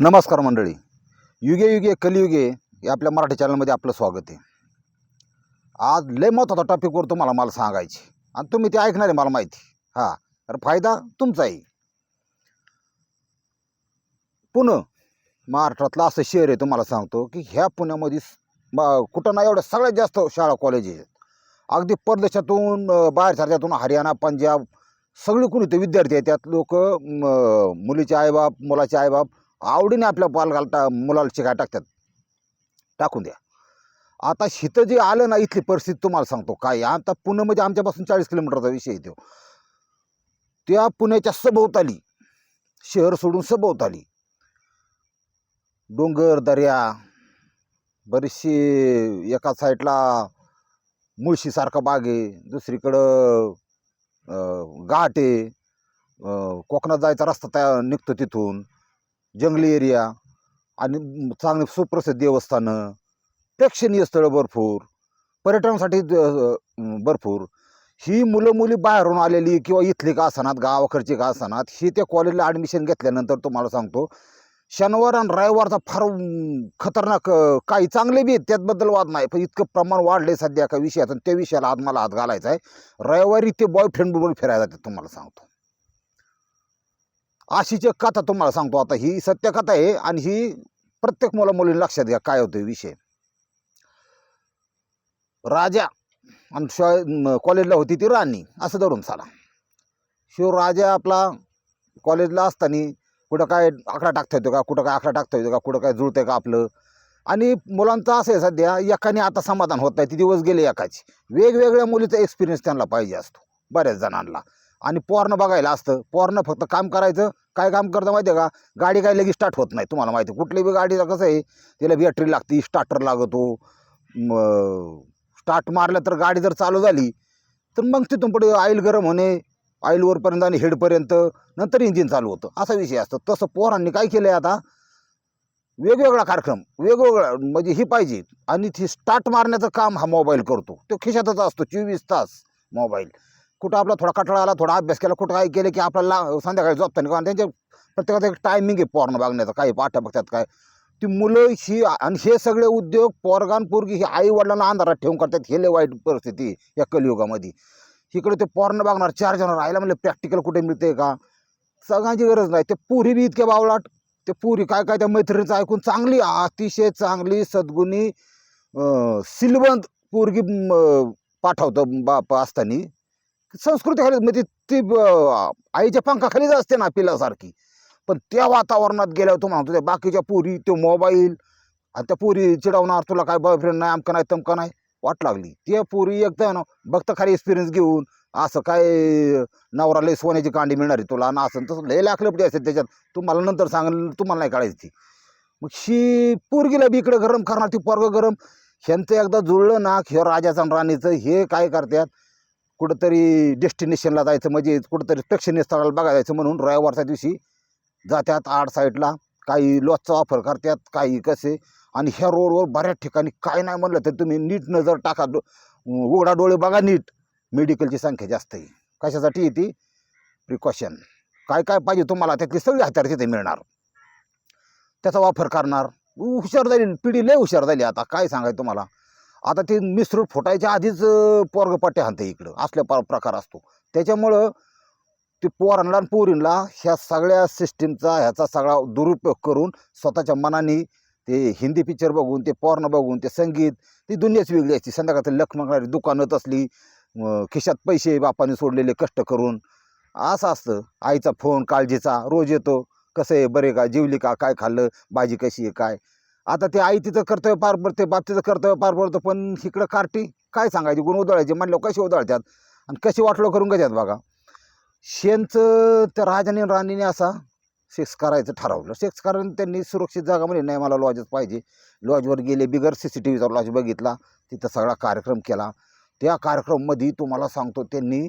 नमस्कार मंडळी. युगे युगे कलियुगे या आपल्या मराठी चॅनलमध्ये आपलं स्वागत आहे. आज लय महत्त्वाचा टॉपिकवर तुम्हाला मला सांगायचे. आणि तुम्ही ते ऐकणार आहे मला माहिती. हां तर फायदा तुमचाही पुणे महाराष्ट्रातलं असं शहर आहे तुम्हाला सांगतो की ह्या पुण्यामध्ये म- कुठं ना एवढ्या सगळ्यात जास्त शाळा कॉलेज आहेत. अगदी परदेशातून अं, बाहेर राज्यातून हरियाणा पंजाब सगळे कोणी ते विद्यार्थी आहेत त्यात लोक मुलीचे आईबाप मुलाचे आईबाप आवडीने आपल्या पाल घालता मुलाला शिकाय टाकतात. टाकून द्या. आता शिथं जे आलं ना इथली परिस्थिती तुम्हाला सांगतो. काय आता पुण्यामध्ये म्हणजे आमच्यापासून चाळीस किलोमीटरचा विषय येतो त्या पुण्याच्या सभोवताली शहर सोडून सभोवताली डोंगर दर्या बरीचशी एका साईडला मुळशीसारखा बाग आहे. दुसरीकडं घाट आहे. कोकणात जायचा रस्ता त्या निघतो तिथून. जंगली एरिया आणि म- चांगली सुप्रसिद्ध देवस्थानं प्रेक्षणीय स्थळं भरपूर पर्यटनासाठी द- भरपूर. ही मुलं मुली बाहेरून आलेली किंवा इथली का असणार गावाकडची का असणार ही त्या कॉलेजला ॲडमिशन घेतल्यानंतर तुम्हाला सांगतो शनिवार आणि रविवारचा फार खतरनाक काही चांगले बी आहेत त्याचबद्दल वाद नाही पण इतकं प्रमाण वाढले सध्या का विषयाचं आणि त्या विषयाला आज मला हात घालायचा आहे रविवारी ते बॉयफ्रेंड बरोबर फिरायला जातात तुम्हाला सांगतो. अशीच एक कथा तुम्हाला सांगतो आता. ही सत्य कथा आहे आणि ही प्रत्येक मुला मुलीने लक्षात घ्या काय होतं विषय. राजा आणि शा कॉलेजला होती ती राणी. असं धरून चाला. शिव राजा आपला कॉलेजला असताना कुठं काय आकडा टाकता येतो का कुठं काय आकडा टाकता येतो का कुठं काय जुळतंय का आपलं? आणि मुलांचं असं आहे सध्या एकाने आता समाधान होत नाही ती दिवस गेले एकाची. वेगवेगळ्या मुलीचा एक्सपिरियन्स त्यांना पाहिजे असतो बऱ्याच जणांना. आणि पोरणं बघायला असतं. पोरनं फक्त काम करायचं. काय काम करतं माहिती आहे का? गाडी काय लगेच स्टार्ट होत नाही तुम्हाला माहिती आहे. कुठली बी गाडीचं कसं आहे तिला बॅटरी लागते स्टार्टर लागतो. स्टार्ट मारलं तर गाडी जर चालू झाली तर मग तिथून पुढे ऑइल गरम होणे ऑइलवरपर्यंत आणि हेडपर्यंत नंतर इंजिन चालू होतं. असा विषय असतो. तसं पोरांनी काय केलं आहे आता? वेगवेगळा कार्यक्रम वेगवेगळा म्हणजे ही पाहिजे. आणि ती स्टार्ट मारण्याचं काम हा मोबाईल करतो. तो खिशातच असतो चोवीस तास मोबाईल कुठं आपला थोडा कटाळा आला थोडा अभ्यास केला कुठं काय केलं की आपल्याला संध्याकाळी झोपताना कारण त्यांच्या प्रत्येकाचं एक टायमिंग आहे पोरणं बघण्याचा काही पाठ्या बघतात काय. ती मुलं ही आणि हे सगळे उद्योग पोरगान पोरगी ही आई वडिलांना अंधारात ठेवून करतात. हे लय वाईट परिस्थिती या कलियुगामध्ये. इकडे ते पोरणं बघणार चार जण राहायला म्हणलं प्रॅक्टिकल कुठे मिळते का? सगळ्यांची गरज नाही. ते पुरी बी इतके बावलाट. ते पुरी काय काय त्या मैत्रिणीचं ऐकून चांगली अतिशय चांगली सद्गुणी सिलबंद पोरगी म, पाठवतं बाप असताना. संस्कृतीखाली म्हणजे ती आईच्या पंखाखालीच असते ना पिलासारखी पण त्या वातावरणात गेल्यावर तू म्हणतो त्या बाकीच्या पोरी तो मोबाईल आणि त्या पोरी चिडवणार तुला काय बॉयफ्रेंड नाही आमका नाही तमका नाही वाट लागली. त्या पुरी एकदा ना बघता खाली एक्सपिरियन्स घेऊन असं काय नवरा लय सोन्याची कांडी मिळणार आहे तुला आणि असं आणि तसं लय लाखलपटी असेल त्याच्यात. तुम्हाला नंतर सांगेल तुम्हाला नाही काढायची ती मग शी पोरगीला बी इकडं गरम करणार ती पोरगं गरम. ह्यांचं एकदा जुळलं ना हे राजाचं आणि राणीचं हे काय करतात कुठंतरी डेस्टिनेशनला जायचं म्हणजे कुठंतरी प्रेक्षणीय स्थळाला बघायला जायचं म्हणून रविवारच्या दिवशी जात्यात आड साईडला काही लॉजचा ऑफर करतात काही कसे. आणि ह्या रोडवर बऱ्याच ठिकाणी काय नाही म्हणलं तर तुम्ही नीट नजर टाका. डो उघडा डोळे बघा नीट. मेडिकलची संख्या जास्त आहे. कशासाठी येते प्रिकॉशन काय काय पाहिजे तुम्हाला? त्यातली सगळी हत्यार तिथे मिळणार. त्याचा वापर करणार. हुशार झाली पिढी लय हुशार झाली आता. काय सांगायचं तुम्हाला? आता ते मिसरूट फुटायच्या आधीच पोरग पट्ट्या हाणते इकडं. असल्या प्र प्रकार असतो. त्याच्यामुळं ते पोरांना आणि पोरींना ह्या सगळ्या सिस्टीमचा ह्याचा सगळा दुरुपयोग करून स्वतःच्या मनाने ते हिंदी पिक्चर बघून ते पोरणं बघून ते संगीत ती दुनियाच वेगळी असते. संध्याकाळचं लख मागणारी असली तसली खिशात पैसे बापाने सोडलेले कष्ट करून असं असतं. आईचा फोन काळजीचा रोज येतो. कसं आहे बरे का? जेवली का? काय खाल्लं? भाजी कशी आहे? काय? आता ते आई तिचं कर्तव्य पार पडते बाप तिचं कर्तव्य पार पडतं पण इकडं कार्टी काय सांगायची? गुण उधळायचे. म्हणलं कशी उधळतात? आणि कशी वाटलं करून घेतात बघा. शेणचं त्या राजाने राणीने असा सेक्स करायचं ठरवलं. सेक्स कारण त्यांनी सुरक्षित जागा म्हणजे नाही मला लॉजच पाहिजे. लॉजवर गेले बिगर सी सी टी व्हीचा लॉज बघितला तिथं सगळा कार्यक्रम केला. त्या कार्यक्रममध्ये तुम्हाला सांगतो त्यांनी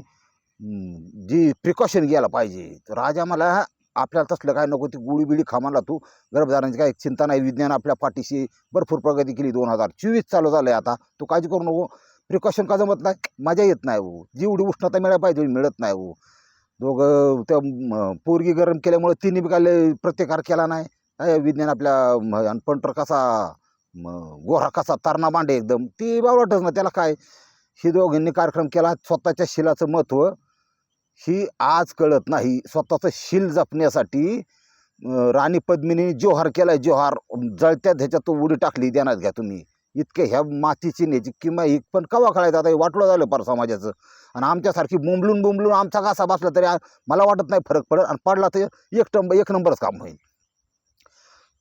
जी प्रिकॉशन घ्यायला पाहिजे. तर राजा मला आपल्याला तसलं काय नको ती गुळी बिळी खामाला तू. गर्भधारणाची काय चिंता नाही विज्ञान आपल्या पाठीशी भरपूर प्रगती केली दोन हजार. चोवीस चालू झालं आहे आता. तू काळजी करू नको. प्रिकॉशन का जमत नाही? मजा येत नाही हो. जेवढी उष्णता मिळायला पाहिजे मिळत नाही हो. दोघं त्या पोरगी गरम केल्यामुळे तिने बी काय प्रतिकार केला नाही. काय विज्ञान आपल्या आणि पंटर कसा गोरा कसा तरणा मांडे एकदम. ती बावटच ना त्याला काय. हे दोघांनी कार्यक्रम केला. स्वतःच्या शिलाचं महत्त्व ही आज कळत नाही. स्वतःचं शील जपण्यासाठी राणी पद्मिनी जोहार केलाय. जोहार जळत्या ह्याच्यात उडी टाकली देण्यात घ्या तुम्ही. इतके ह्या मातीची न्यायची किंवा एक पण कवा कळायचं आता हे वाटलं झालं पार समाजाचं. आणि आमच्यासारखी बोंबलून बोंबलून आमचा घासा बसला तरी मला वाटत नाही फरक पडेल आणि पडला तर एक टंब एक नंबरच काम होईल.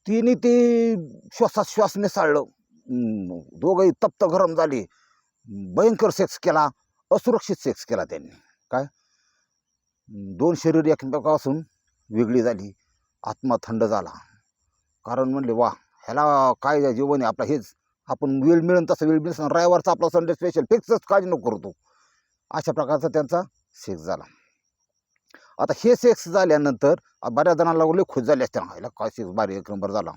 तिने ते श्वासात श्वास मिसाळलं दोघंही तप्त गरम झाली. भयंकर सेक्स केला. असुरक्षित सेक्स केला त्यांनी. काय? दोन शरीर एकमेकापासून वेगळी झाली. आत्मा थंड झाला. कारण म्हणले वा ह्याला काय जीवन आहे आपला हेच. आपण वेळ मिळेल तसं वेळ मिळेल. रविवारचा आपला संडे स्पेशल फिक्सच काळजी नको करतो अशा प्रकारचा त्यांचा सेक्स झाला. आता हे सेक्स झाल्यानंतर बऱ्याच जणांना लय खुश झाले असते. ह्याला काय सेक्स बारी एक नंबर झाला.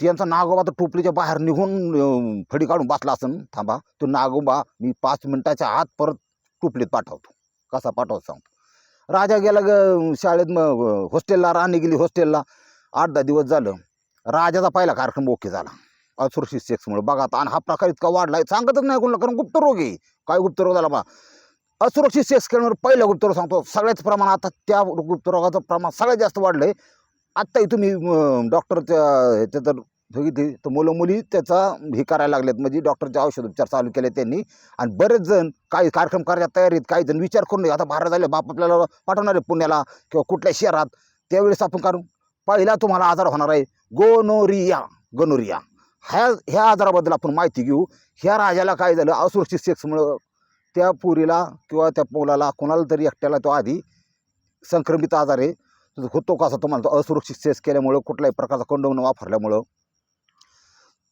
त्यांचा नागोबा तर टोपलीच्या बाहेर निघून फडी काढून बसला असन. थांबा तो नागोबा मी पाच मिनटाच्या आत परत टोपलीत पाठवतो. कसा पाठवतो सांगतो. राजा गेला ग शाळेत मग हॉस्टेलला राणी गेली हॉस्टेलला आठ दहा दिवस झालं. राजाचा पहिला कार्यक्रम ओके झाला. असुरक्षित सेक्समुळे बघा आता आणि हा प्रकार इतका वाढला सांगतच नाही कोणाला कारण गुप्तरोग आहे. काय गुप्तरोग झाला बा? असुरक्षित सेक्स केल्यावर पहिला गुप्तरोग सांगतो सगळ्याच प्रमाण आता त्या गुप्तरोगाचं प्रमाण सगळ्यात जास्त वाढलं आहे आत्ताही तुम्ही डॉक्टरच्या ह्याच्या तर तर मुलं मुली त्याचा हे करायला लागलेत. म्हणजे डॉक्टरचे औषधोपचार चालू केले त्यांनी. आणि बरेच जण काही कार्यक्रम करायच्या तयारीत काही जण विचार करून आता बाहेर झाले बाप आपल्याला पाठवणार आहे पुण्याला किंवा कुठल्या शहरात. त्यावेळेस आपण करू पहिला तुम्हाला आजार होणार आहे. Gonorrhoea gonorrhoea. ह्या ह्या आजाराबद्दल आपण माहिती घेऊ. ह्या राजाला काय झालं? असुरक्षित सेक्समुळं त्या पुरीला किंवा त्या पोलाला कोणाला तरी एकट्याला तो आधी संक्रमित आजार आहे. होतो कसा तुम्हाला? तो असुरक्षित सेक्स केल्यामुळं कुठल्याही प्रकारचा कंडोम वापरल्यामुळं.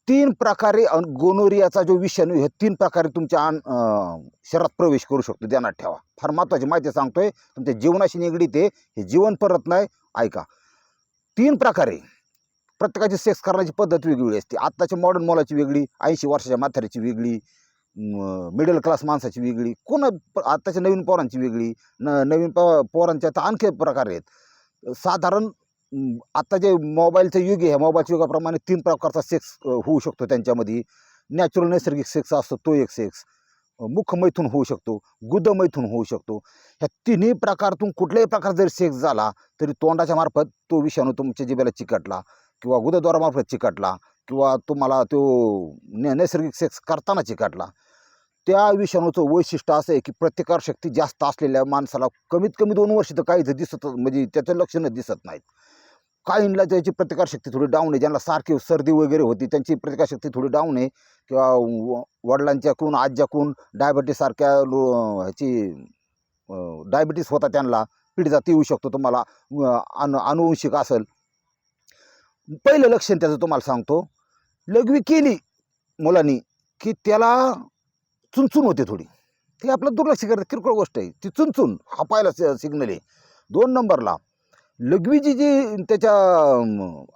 तीन प्रकारे गोनोरियाचा जो विषाणू आहे तीन प्रकारे तुमच्या अन शरीरात प्रवेश करू शकतो. ध्यानात ठेवा. फार महत्त्वाची माहिती सांगतोय. तुमच्या जीवनाशी निगडीत आहे. हे जीवन परत नाही. ऐका. तीन प्रकारे. प्रत्येकाची सेक्स करण्याची पद्धत वेगवेगळी असते. आत्ताच्या मॉडर्न मुलाची वेगळी ऐंशी वर्षाच्या म्हाताऱ्याची वेगळी मिडल क्लास माणसाची वेगळी कोण आत्ताच्या नवीन पोरांची वेगळी न नवीन प पोरांच्या तर आणखी प्रकार आहेत. साधारण आता जे मोबाईलचं युग आहे ह्या मोबाईलच्या युगाप्रमाणे तीन प्रकारचा सेक्स होऊ शकतो त्यांच्यामध्ये. नॅचरल नैसर्गिक सेक्स असतो तो एक सेक्स मुखमैथून होऊ शकतो गुदमैथून होऊ शकतो. ह्या तिन्ही प्रकारातून कुठल्याही प्रकार जरी सेक्स झाला तरी तोंडाच्या मार्फत तो विषाणू तुमच्या जिबेला चिकटला किंवा गुदद्वारामार्फत चिकटला किंवा तुम्हाला तो नैसर्गिक सेक्स करताना चिकटला. त्या विषाणूचं वैशिष्ट्य असं आहे की प्रतिकारशक्ती जास्त असलेल्या माणसाला कमीत कमी दोन वर्ष तर काहीच दिसत म्हणजे त्याचं लक्षणं दिसत नाहीत. काहींना त्याची प्रतिकारशक्ती थोडी डाऊन आहे. ज्यांना सारखी सर्दी वगैरे होती त्यांची प्रतिकारशक्ती थोडी डाऊन आहे. किंवा व- वडिलांच्याकडून आज्याकडून डायबिटीस लो ह्याची डायबिटीस होता त्यांना पिढीजात येऊ शकतो तुम्हाला अनु अनुवंशिक असेल. पहिलं लक्षण त्याचं तुम्हाला सांगतो. लघवी केली मुलांनी की त्याला चुनचुन होते थोडी. ते आपलं दुर्लक्ष करतात किरकोळ गोष्ट आहे. ती चुनचुन हा पाहिला सिग्नल आहे. दोन नंबरला लघवीची जी त्याच्या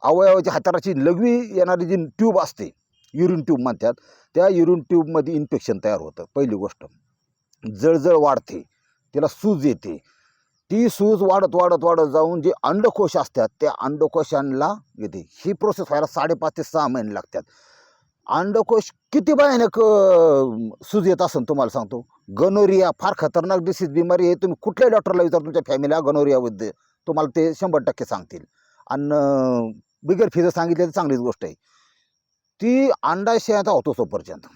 अवयवाच्या हाताराची लघवी येणारी जी ट्यूब असते युरिन ट्यूब म्हणतात त्या युरिन ट्यूबमध्ये इन्फेक्शन तयार होतं पहिली गोष्ट. जळजळ वाढते त्याला सूज येते. ती सूज वाढत वाढत वाढत जाऊन जे अंडकोश असतात त्या अंडकोशांना येते. ही प्रोसेस व्हायला साडेपाच ते सहा महिने लागतात. अंडकोश किती भयानक सूज येत असेल तुम्हाला सांगतो. गनोरिया फार खतरनाक डिसीज बिमारी आहे तुम्ही कुठल्याही डॉक्टरला विचार तुमच्या फॅमिलीला गनोरियाबद्दल. तुम्हाला ते शंभर टक्के सांगतील. आणि बिगर फीचं सांगितलं तर चांगलीच गोष्ट आहे. ती अंडाशयाचा होतो सफरचंद.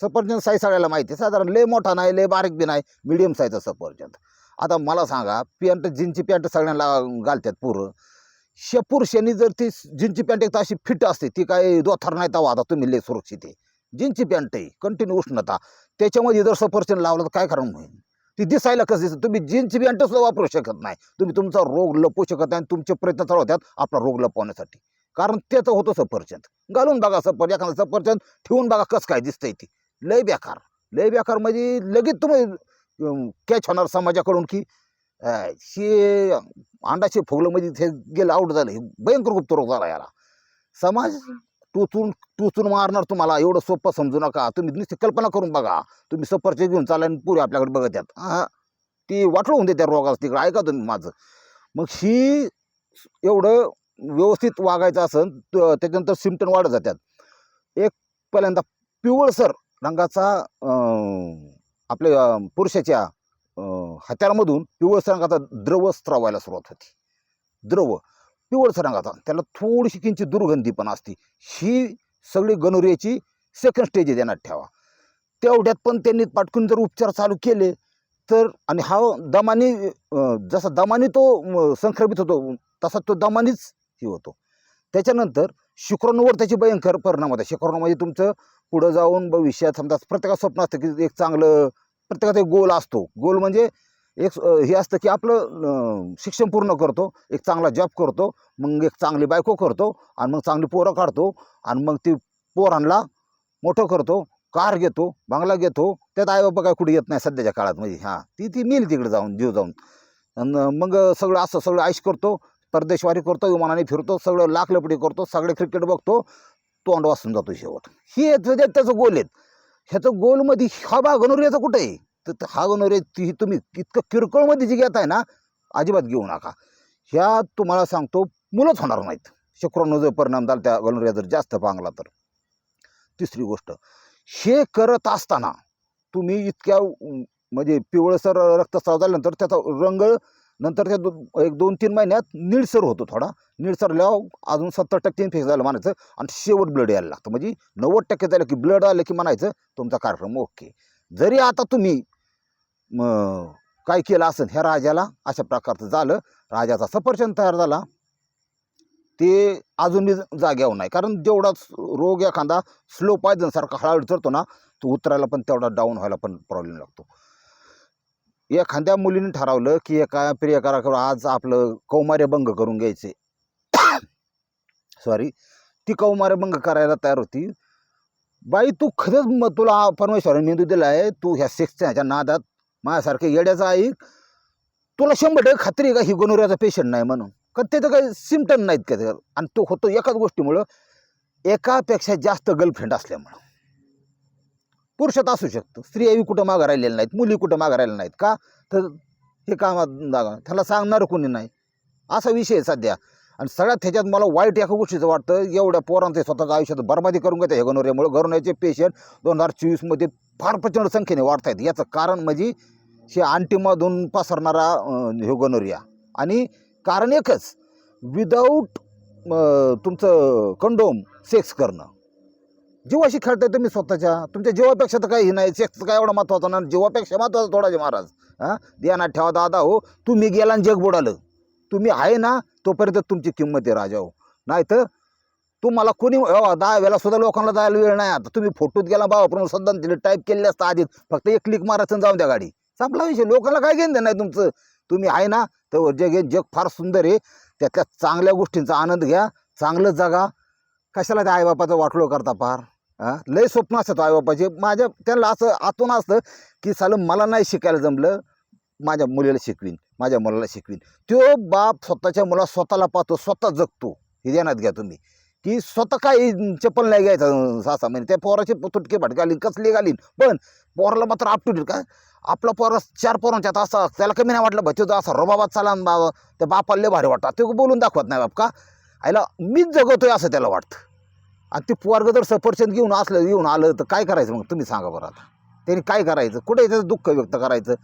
सफरचंद साईज सगळ्याला माहिती आहे. साधारण लय मोठा नाही लय बारीक बी नाही मिडियम साईजचा सफरचंद. आता मला सांगा पॅन्ट जीनची पॅन्ट सगळ्यांना घालतात पूर. शेपूर पुरुषांनी जर ती जीनची पॅन्ट एक तर अशी फिट असते ती काय दोथर नाही तवा आता तुम्ही लय सुरक्षित आहे. जीनची पॅन्ट आहे कंटिन्यू उष्णता. त्याच्यामध्ये जर सफरचंद लावलं तर काय कारण होईल? ती दिसायला कसं दिसतं? तुम्ही जीनची पॅन्ट सुद्धा वापरू शकत नाही. तुम्ही तुमचा रोग लपवू शकत नाही आणि तुमचे प्रयत्न चालू होतात आपला रोग लपवण्यासाठी. कारण त्याचं होतं सफरचंद. घालून बघा सफर एखादा सफरचंद ठेवून बघा कसं काय दिसतंय ती. लय बेकार. लय बेकार म्हणजे लगेच तुम्ही कॅच होणार समाजाकडून की शे हे अंडाचे फुगलं म्हणजे ते गेलं आउट झालं. हे भयंकर गुप्त रोग झाला याला. समाज टोचून टोचून मारणार तुम्हाला. एवढं सोपं समजू नका. तुम्ही नुसती कल्पना करून बघा. तुम्ही सफरचे घेऊन चाला आणि पुरे आपल्याकडे बघत आहेत. हां ती वाटळून त्या रोगाचं तिकडं. ऐका तुम्ही माझं. मग ही एवढं व्यवस्थित वागायचं असेल त्याच्यानंतर सिमटन वाढत जातात. एक पहिल्यांदा पिवळसर रंगाचा आपल्या पुरुषाच्या हत्यारामधून हात्यामधून पिवळसर रंगाचा द्रव स्त्रावायला सुरुवात होती. द्रव. पिवळसर रंगाचा. त्याला थोडीशी किंचित दुर्गंधी पण असते. ही सगळी गणोरियाची सेकंड स्टेज देण्यात ठेवा. तेवढ्यात पण त्यांनी पाटकून जर उपचार चालू केले तर आणि हा दमाने जसा दमाने तो संक्रमित होतो तसा तो दमानेच हे होतो. त्याच्यानंतर शुक्राणूवर त्याचे भयंकर परिणाम होतात शुक्राणू म्हणजे तुमचं पुढं जाऊन भविष्यात समजा प्रत्येकाचं स्वप्न असतं की एक चांगलं प्रत्येकाचा एक गोल असतो. गोल म्हणजे एक हे असतं की आपलं शिक्षण पूर्ण करतो एक चांगला जॉब करतो मग एक चांगली बायको करतो आणि मग चांगली पोरं काढतो आणि मग ती पोरांना मोठं करतो कार घेतो बंगला घेतो. त्यात आई बाबा काय कुठे येत नाही सध्याच्या काळात म्हणजे हां. ती ती मिळेल तिकडे जाऊन जीव जाऊन. आणि मग सगळं असं सगळं आईश करतो परदेशवारी करतो विमानाने फिरतो सगळं लाख लपडी करतो सगळे क्रिकेट बघतो तोंड वाचून जातो शेवट. हे त्याचं गोल आहेत ह्याचं गोलमध्ये हा बा याचं कुठं आहे? तर त- हा गणोरिया ती तुम्ही इतकं किरकोळमध्ये जी घेताय ना अजिबात घेऊ नका. ह्या तुम्हाला सांगतो मुलंच होणार नाहीत. शुक्राणू जर परिणाम झाला त्या गणोरिया जर जास्त पांगला तर. तिसरी गोष्ट हे करत असताना तुम्ही इतक्या म्हणजे पिवळसर रक्तस्राव झाल्यानंतर त्याचा रंग नंतर त्या दो एक दोन तीन महिन्यात निळसर होतो थोडा. निळसरल्यावर अजून सत्तर टक्के इन्फेक्शन झालं म्हणायचं आणि शेवट ब्लड यायला लागतं. म्हणजे नव्वद टक्के झालं की ब्लड आलं की म्हणायचं तुमचा कार्यक्रम ओके जरी आता तुम्ही मग काय केलं असेल ह्या राजाला? अशा प्रकारचं झालं. राजाचा सफरचंद तयार झाला. ते अजूनही जाग्यावर नाही. कारण जेवढाच रोग एखादा स्लो पायजनसारखा हळूहळू चढतो ना तो उतरायला पण तेवढा डाऊन व्हायला पण प्रॉब्लेम लागतो. एखाद्या मुलीने ठरवलं की एका प्रियकाराकडं आज आपलं कौमार्य भंग करून घ्यायचे सॉरी ती कौमार्य भंग करायला तयार होती. बाई तू खरंच मग तुला परमेश्वराने मेंदू दिला आहे तू ह्या सेक्सच्या ह्याच्या नादात माझ्यासारखे येड्याचा ऐक तुला शंभर टक्के खात्री का ही गोनोऱ्याचा पेशंट नाही म्हणून? का त्याचं काही सिमटम नाहीत का त्याच्यात आणि तो होतो एकाच गोष्टीमुळं एकापेक्षा जास्त गर्लफ्रेंड असल्यामुळं. पुरुषात असू शकतं. स्त्रियाही कुठं मागं राहिलेल्या नाहीत मुली कुठं मागं राहिलेलं नाहीत. का? तर हे कामात जागा. त्याला सांगणार कोणी नाही. असा विषय आहे सध्या. आणि सगळ्यात ह्याच्यात मला वाईट एका गोष्टीचं वाटतं एवढ्या पोरांचे स्वतःच्या आयुष्यात बरबादी करून घेते हे गणोऱ्यामुळे गणोऱ्याचे पेशंट दोन हजार चोवीसमध्ये फार प्रचंड संख्येने वाढत आहेत याचं कारण म्हणजे हे अंटीमधून पसरणारा हे गणोरिया. आणि कारण एकच विदाऊट तुमचं कंडोम सेक्स करणं. जीवाशी खेळताय तुम्ही स्वतःच्या तुमच्या जीवापेक्षा तर काही नाही सेक्स काय एवढा महत्त्वाचा ना जीवापेक्षा महत्त्वाचा थोडाचे महाराज. हां? ध्यानात ठेवा दादा हो तुम्ही गेला आणि जग बुडालं. तुम्ही आहे ना तोपर्यंत तुमची किंमत आहे राजा हो. नाही तर तुम्हाला कोणी दहा वेळा सुद्धा लोकांना जायला वेळ नाही. आता तुम्ही फोटोत गेला बाबा पण सध्या टाईप केले असतं आधीच. फक्त एक क्लिक मारायचं जाऊन द्या गाडी. संपला विषय. लोकांना काय घेणं नाही तुमचं. तुम्ही आहे ना तर जग हे जग फार सुंदर आहे. त्यातल्या चांगल्या गोष्टींचा आनंद घ्या चांगलं जगा. कशाला त्या आईबापाचा वाटलो करता फार? हां लय स्वप्न असतं आईबापाचे. माझ्या त्यांना असं आतून असतं की सालं मला नाही शिकायला जमलं माझ्या मुलीला शिकवीन माझ्या मुलाला शिकवीन. तो बाप स्वतःच्या मुला स्वतःला पाहतो स्वतः जगतो. हे ध्यानात घ्या तुम्ही. की स्वतः काही चप्पल नाही घ्यायचा सहा म्हणजे महिने. त्या पोराचे तुटके भटके घालीन कसले घालीन. पण पोराला मात्र अप टू डेट का? आपला पोरा चार पोरांच्यात असा त्याला कमी नाही वाटलं भाऊ असा रोबाबात चाला न बाबा त्या बापाला लय भारी वाटतात ते बोलून दाखवत नाही बाप का? आईला मीच जगवतोय असं त्याला वाटतं. आणि ते पोरग जर सफरचंद घेऊन असलं घेऊन आलं तर काय करायचं मग? तुम्ही सांगा बरं आता. त्यांनी काय करायचं? कुठे त्याचं दुःख व्यक्त करायचं?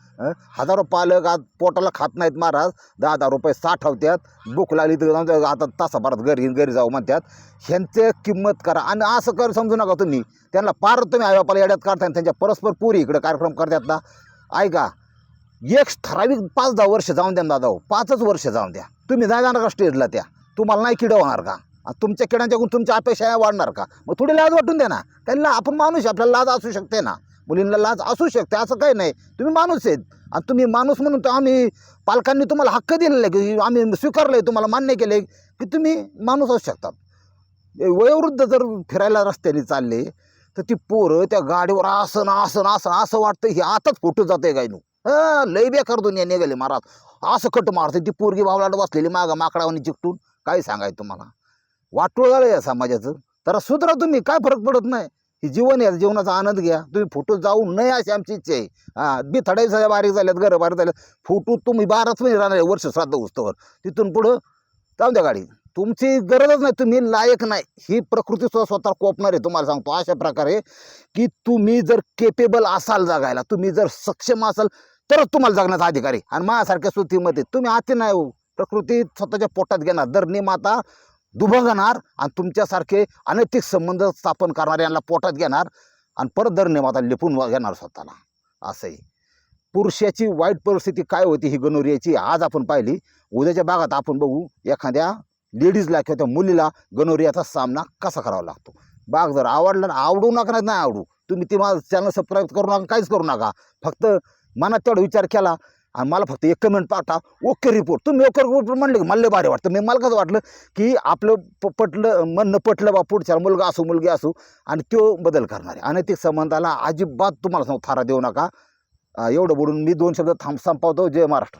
हजारो पालक आज पोटाला खात नाहीत महाराज. दहा दहा रुपये साठवत्यात भूक लागली तर जाऊन आता तासाभरात घरी घरी जाऊ म्हणतात ह्यांचं किंमत करा. आणि असं कर समजू नका तुम्ही. त्यांना पार तुम्ही आईबापाला येड्यात काढता आणि त्यांच्या परस्पर पुरी इकडे कार्यक्रम करतात ना. ऐका एक ठराविक पाच दहा वर्ष जाऊन द्या ना दादा हो. पाचच वर्ष जाऊन द्या. तुम्ही नाही जाणार का स्टेजला त्या. तुम्हाला नाही किडं होणार का? तुमच्या किड्यांच्याकडून तुमच्या अपेक्षा वाढणार का? मग थोडी लाज वाटून द्या ना. त्यांना आपण माणूस आपल्याला लाज असू शकते ना. मुलींना लाज असू शकते असं काही नाही. तुम्ही माणूस आहेत. आणि तुम्ही माणूस म्हणून तर आम्ही पालकांनी तुम्हाला हक्क दिलेला आहे की आम्ही स्वीकारलं आहे तुम्हाला मान्य केलं आहे की तुम्ही माणूस असू शकतात वयोवृद्ध जर फिरायला रस्त्याने चालले तर ती पोरं त्या गाडीवर असं ना असं ना असं असं वाटतं हे आताच फोटो जाते गायनू. हा लय बेकार दुनिया निघाली महाराज. असं कट मारते ती पोरगी बावलाट बसलेली मागं माकडावानी चिकटून. काय सांगायचं तुम्हाला? वाटोळ झालं या समाजाचं. तर सुधरा तुम्ही काय फरक पडत नाही. हे जीवन आहे जीवनाचा आनंद घ्या. तुम्ही फोटो जाऊ नये अशी आमची इच्छा आहे. हां बी थडाई झाल्या बारीक झाल्यात घरं बारीक झाल्यात. फोटो तुम्ही बाराच महिने राहणार आहे वर्ष श्राद्ध उस्तवर तिथून पुढं जाऊन द्या गाडी. तुमची गरजच नाही तुम्ही लायक नाही. ही प्रकृती सुद्धा स्वतः कोपणार आहे तुम्हाला सांगतो. अशा प्रकारे की तुम्ही जर केपेबल असाल जगायला तुम्ही जर सक्षम असाल तरच तुम्हाला जगण्याचा अधिकारी आणि माझ्यासारख्या सुतीमध्ये तुम्ही आते नाही हो. प्रकृती स्वतःच्या पोटात घेणार. दर माता दुभंगणार आणि तुमच्यासारखे अनैतिक संबंध स्थापन करणारे यांना पोटात घेणार आणि परत धरणी लिपून घेणार स्वतःला. असंही. पुरुषाची वाईट परिस्थिती काय होती ही गणोरियाची आज आपण पाहिली. उद्याच्या भागात आपण बघू एखाद्या लेडीजला किंवा त्या मुलीला गणोरियाचा सामना कसा करावा लागतो. बाग जर आवडला ना आवडू नका नाही आवडू. तुम्ही ती माझं चॅनल सबस्क्राईब करू नका काहीच करू नका. फक्त मनात तेवढा विचार केला आणि मला फक्त एक कमेंट पाठा. ओके रिपोर्ट तुम्ही ओके रिपोर्ट म्हणले की मला भारी वाटतं. मी मला कसं वाटलं की आपलं प पटलं म्हणणं पटलं बा पुढच्या मुलगा असो मुलगी असो आणि तो बदल करणारे. अनैतिक संबंधाला अजिबात तुम्हाला सांगू थारा देऊ नका. एवढं बोलून मी दोन शब्द थांब संपवतो. जय महाराष्ट्र.